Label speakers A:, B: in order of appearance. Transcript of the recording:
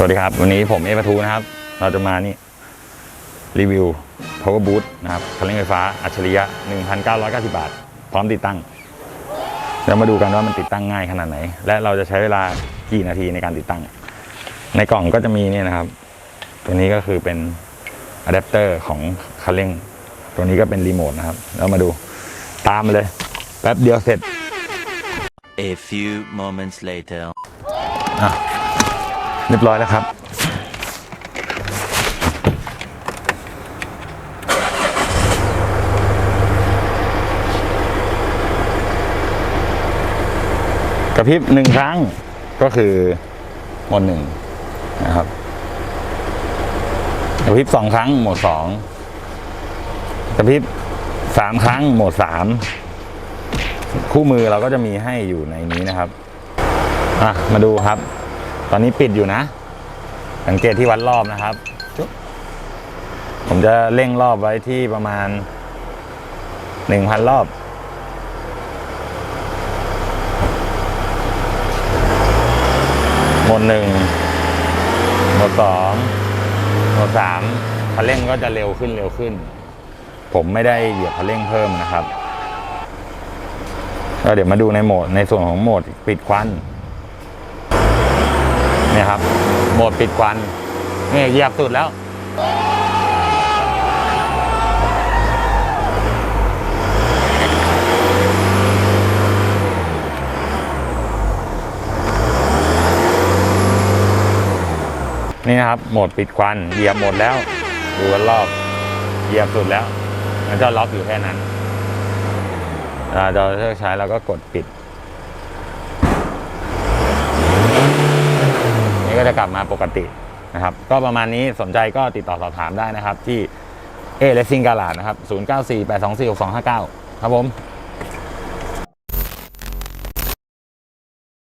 A: สวัสดีครับ วันนี้ผมเอปทูนะครับ เราจะมานี่ รีวิว power boot นะครับคันเร่งไฟฟ้าอัจฉริยะ 1,990 บาท พร้อมติดตั้งเดี๋ยวมาดูกันว่ามันติดตั้งง่ายขนาดไหน และเราจะใช้เวลากี่นาทีในการติดตั้ง ในกล่องก็จะมีเนี่ยนะครับ ตัวนี้ก็คือเป็นอะแดปเตอร์ของคันเร่ง ตัวนี้ก็เป็นรีโมทนะครับแล้วมาดูตามมาเลย แป๊บเดียวเสร็จ
B: A few moments later.
A: อะ เรียบร้อยแล้วครับ กระพริบหนึ่งครั้งก็คือโหมดหนึ่งนะครับกระพริบสองครั้งโหมดสองกระพริบสามครั้งโหมดสามคู่มือเราก็จะมีให้อยู่ในนี้นะครับ อะ มาดูครับ ตอนนี้ปิดอยู่นะ สังเกตที่วัดรอบนะครับ ผมจะเร่งรอบไว้ที่ประมาณหนึ่งพันรอบ หมดหนึ่ง หมดสองหมดสามคันเร่งก็จะเร็วขึ้นเร็วขึ้น ผมไม่ได้เหยียบคันเร่งเพิ่มนะครับแล้วเดี๋ยวมาดูในโหมดในส่วนของโหมดปิดควัน นี่ครับโหมดปิดควันนี่เหยียบสุดแล้วนี่นะครับโหมดปิดควันเหยียบหมดแล้วดูกันรอบเหยียบสุดแล้วมันจะล็อกอยู่แค่นั้นอ่าเราเลิกใช้เราก็กดปิด ก็จะกลับมาปกตินะครับ ก็ประมาณนี้สนใจก็ติดต่อสอบถามได้นะครับ ที่เอเลซิงกาลาดนะครับ 0948246259 ครับผม